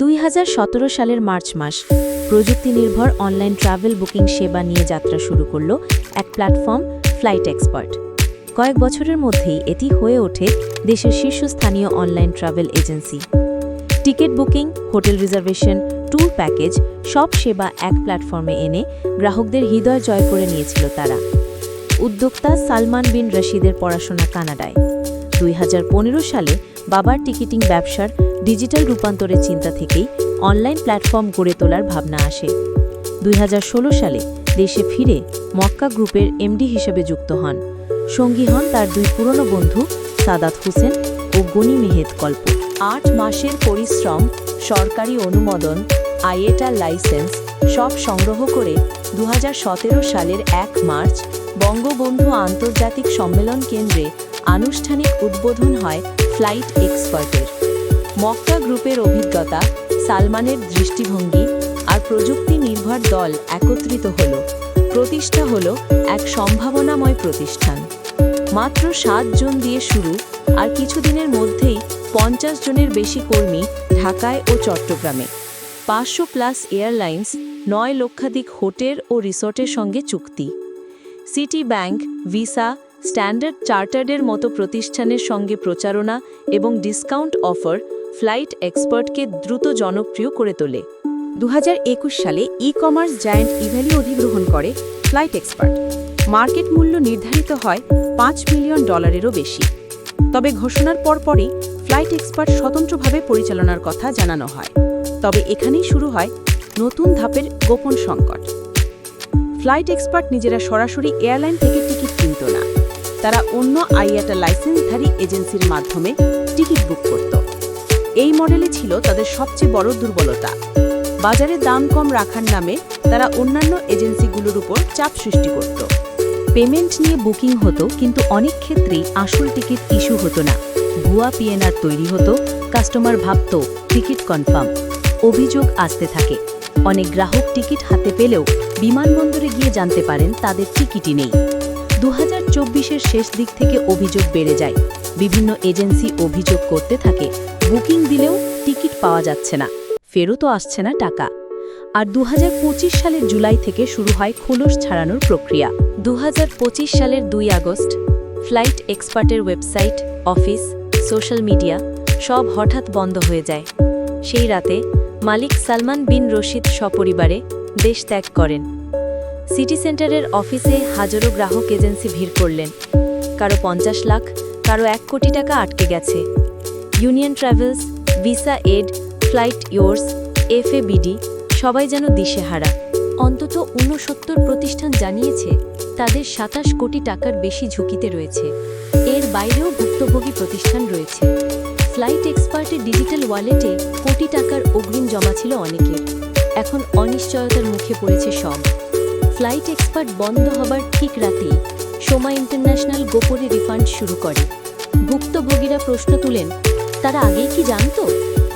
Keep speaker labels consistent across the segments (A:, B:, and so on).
A: দুই হাজার সতেরো সালের মার্চ মাস প্রযুক্তি নির্ভর অনলাইন ট্রাভেল বুকিং সেবা নিয়ে যাত্রা শুরু করল এক প্ল্যাটফর্ম, ফ্লাইট এক্সপার্ট। কয়েক বছরের মধ্যেই এটি হয়ে ওঠে দেশের শীর্ষস্থানীয় online travel agency. Ticket booking, hotel reservation, tour package, সব সেবা এক প্ল্যাটফর্মে এনে গ্রাহকদের হৃদয় জয় করে নিয়েছিল তারা। উদ্যোক্তা সালমান বিন রশিদের পড়াশোনা কানাডায়। দুই হাজার পনেরো সালে বাবার টিকিটিং ব্যবসার ডিজিটাল রূপান্তরের চিন্তা থেকেই অনলাইন প্ল্যাটফর্ম গড়ে তোলার ভাবনা আসে। দুই হাজার ষোলো সালে দেশে ফিরে মক্কা গ্রুপের এমডি হিসেবে যুক্ত হন। সঙ্গী হন তার দুই পুরনো বন্ধু সাদাত হোসেন ও গনি মেহেদ কল্প। আট মাসের পরিশ্রম, সরকারি অনুমোদন, আইএটা লাইসেন্স সব সংগ্রহ করে দু হাজার সতেরো সালের এক মার্চ বঙ্গবন্ধু আন্তর্জাতিক সম্মেলন কেন্দ্রে আনুষ্ঠানিক উদ্বোধন হয় ফ্লাইট এক্সপার্টের। মক্কা গ্রুপের অভিজ্ঞতা, সালমানের দৃষ্টিভঙ্গি আর প্রযুক্তি নির্ভর দল একত্রিত হল। প্রতিষ্ঠা হল এক সম্ভাবনাময় প্রতিষ্ঠান। মাত্র সাত জন দিয়ে শুরু আর কিছুদিনের মধ্যেই পঞ্চাশ জনের বেশি কর্মী ঢাকায় ও চট্টগ্রামে। পাঁচশো প্লাস এয়ারলাইন্স, নয় লক্ষাধিক হোটেল ও রিসোর্টের সঙ্গে চুক্তি। সিটি ব্যাংক, ভিসা স্ট্যান্ডার্ড চার্টার্ডের মতো প্রতিষ্ঠানের সঙ্গে প্রচারণা এবং ডিসকাউন্ট অফার ফ্লাইট এক্সপার্টকে দ্রুত জনপ্রিয় করে তোলে।
B: দু হাজার একুশ সালে ই কমার্স জায়ান্ট ইভ্যালি অধিগ্রহণ করে ফ্লাইট এক্সপার্ট। মার্কেট মূল্য নির্ধারিত হয় পাঁচ মিলিয়ন ডলারেরও বেশি। তবে ঘোষণার পরপরই ফ্লাইট এক্সপার্ট স্বতন্ত্রভাবে পরিচালনার কথা জানানো হয়। তবে এখানেই শুরু হয় নতুন ধাপের গোপন সংকট। ফ্লাইট এক্সপার্ট নিজেরা সরাসরি এয়ারলাইন থেকে টিকিট কিনত না। তারা অন্য আইয়াটা লাইসেন্সধারী এজেন্সির মাধ্যমে টিকিট বুক করত। এই মডেলে ছিল তাদের সবচেয়ে বড় দুর্বলতা। বাজারে দাম কম রাখার নামে তারা অন্যান্য এজেন্সিগুলোর উপর চাপ সৃষ্টি করত।
A: পেমেন্ট নিয়ে বুকিং হতো, কিন্তু অনেক ক্ষেত্রেই আসল টিকিট ইস্যু হতো না। ভুয়া পিএনআর তৈরি হতো, কাস্টমার ভাবত, টিকিট কনফার্ম। অভিযোগ আসতে থাকে। অনেক গ্রাহক টিকিট হাতে পেলেও বিমানবন্দরে গিয়ে জানতে পারেন তাদের টিকিটই নেই। দু হাজার শেষ দিক থেকে অভিযোগ বেড়ে যায়। বিভিন্ন এজেন্সি অভিযোগ করতে থাকে, বুকিং দিলেও টিকিট পাওয়া যাচ্ছে না, ফেরতও আসছে না টাকা। আর দুহাজার পঁচিশ সালের জুলাই থেকে শুরু হয় খোলস ছাড়ানোর প্রক্রিয়া। দু হাজার পঁচিশ সালের দুই আগস্ট, ফ্লাইট এক্সপার্টের ওয়েবসাইট, অফিস, সোশ্যাল মিডিয়া সব হঠাৎ বন্ধ হয়ে যায়। সেই রাতে মালিক সালমান বিন রশিদ সপরিবারে দেশ ত্যাগ করেন। সিটি সেন্টারের অফিসে হাজারো গ্রাহক এজেন্সি ভিড় করলেন। কারও পঞ্চাশ লাখ, কারও এক কোটি টাকা আটকে গেছে। Union Travels, Visa Aid, Flight Yours, FABD, সবাই যেন দিশেহারা। অন্তত ঊনসত্তর প্রতিষ্ঠান জানিয়েছে, তাদের সাতাশ কোটি টাকার বেশি ঝুঁকিতে রয়েছে। এর বাইরেও ভুক্তভোগী প্রতিষ্ঠান রয়েছে। ফ্লাইট এক্সপার্টের ডিজিটাল ওয়ালেটে কোটি টাকার অগ্রিম জমা ছিল অনেকের। এখন অনিশ্চয়তার মুখে পড়েছে সব। ফ্লাইট এক্সপার্ট বন্ধ হবার ঠিক রাতেই সময় ইন্টারন্যাশনাল গোপনে রিফান্ড শুরু করে। ভুক্তভোগীরা প্রশ্ন তুলেন, তারা আগেই কি জানতো?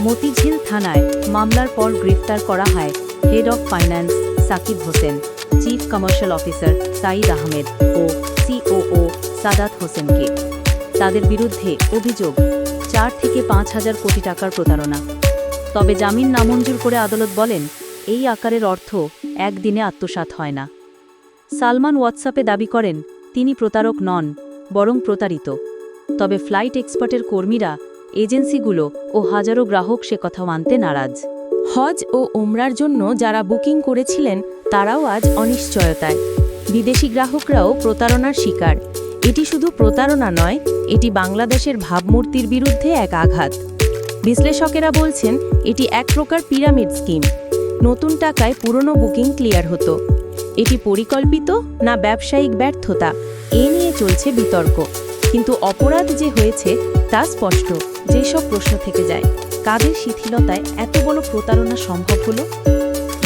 A: মতিঝিল থানায় মামলার পর গ্রেফতার করা হয় head of finance Sakib Hossain, chief commercial officer Saeed Ahmed O COO Sadat হোসেনকে। তাদের বিরুদ্ধে অভিযোগ, চার থেকে পাঁচ হাজার কোটি টাকার প্রতারণা। তবে জামিন নামঞ্জুর করে আদালত বলেন এই আকারের অর্থ একদিনে আত্মসাৎ হয় না। সালমান হোয়াটসঅ্যাপে দাবি করেন, তিনি প্রতারক নন, বরং প্রতারিত। তবে ফ্লাইট এক্সপার্টের কর্মীরা, এজেন্সিগুলো ও হাজারো গ্রাহক সে কথা মানতে নারাজ।
B: হজ ও ওমরার জন্য যারা বুকিং করেছিলেন, তারাও আজ অনিশ্চয়তায়। বিদেশি গ্রাহকরাও প্রতারণার শিকার। এটি শুধু প্রতারণা নয়, এটি বাংলাদেশের ভাবমূর্তির বিরুদ্ধে এক আঘাত। বিশ্লেষকেরা বলছেন, এটি এক প্রকার পিরামিড স্কিম। নতুন টাকায় পুরনো বুকিং ক্লিয়ার হতো। এটি পরিকল্পিত না ব্যবসায়িক ব্যর্থতা? এ নিয়ে চলছে বিতর্ক। কিন্তু অপরাধ যে হয়েছে, তা স্পষ্ট। যেসব প্রশ্ন থেকে যায়, কাদের শিথিলতায় এত বড় প্রতারণা সম্ভব হলো?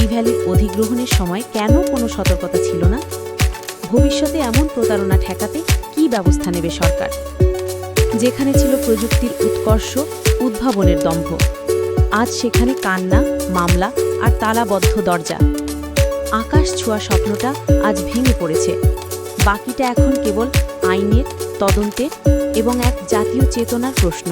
B: ইভ্যালির অধিগ্রহণের সময় কেন কোনো সতর্কতা ছিল না? ভবিষ্যতে এমন প্রতারণা ঠেকাতে কি ব্যবস্থা নেবে সরকার? যেখানে ছিল প্রযুক্তির উৎকর্ষ, উদ্ভাবনের দম্ভ। আজ সেখানে কান্না, মামলা আর তালাবদ্ধ দরজা। আকাশ ছোঁয়া স্বপ্নটা আজ ভেঙে পড়েছে। বাকিটা এখন কেবল আইনের তদন্তে এবং এক জাতীয় চেতনার প্রশ্ন।